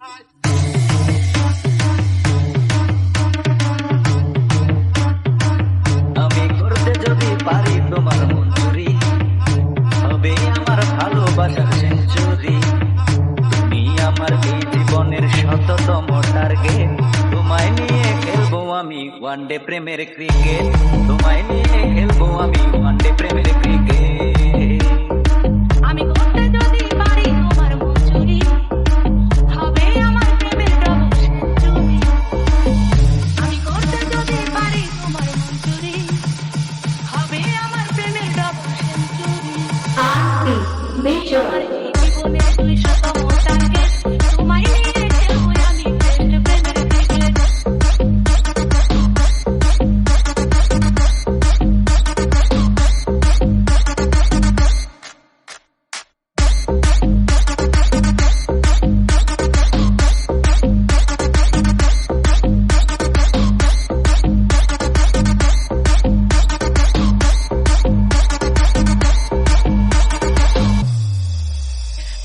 আমি করতে যদি পারি তোমার মঞ্জুরি হবে আমার ভালোবাসার সেঞ্চুরি। তুমি আমার এই জীবনের শততম টার্গেট তোমায় নিয়ে খেলব আমি ওয়ান ডে প্রেমের ক্রিকেট তোমায় নিয়ে খেলব আমি ওয়ান ডে প্রেমের ক্রিকেট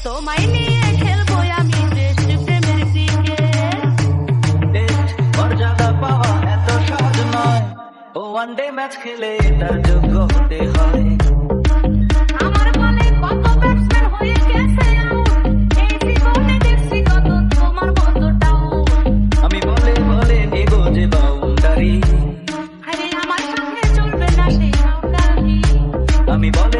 তোমায় নিয়ে খেলব আমি টেস্ট প্রেমের ক্রিকেট টেস্ট মর্যাদা পাওয়া এত সহজ নয়। ও ওয়ান ডে ম্যাচ খেলে তার যোগ্য হতে হয়। আমার বলে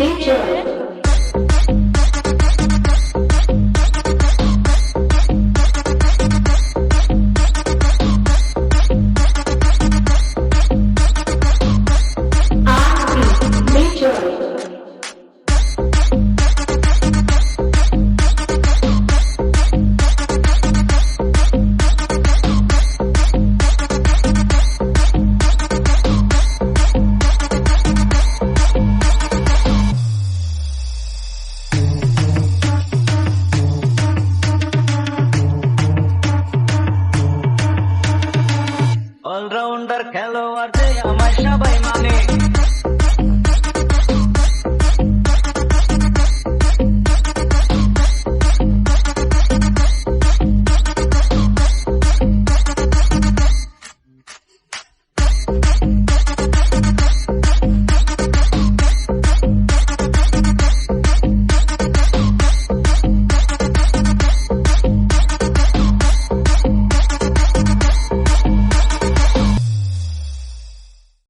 তোমায়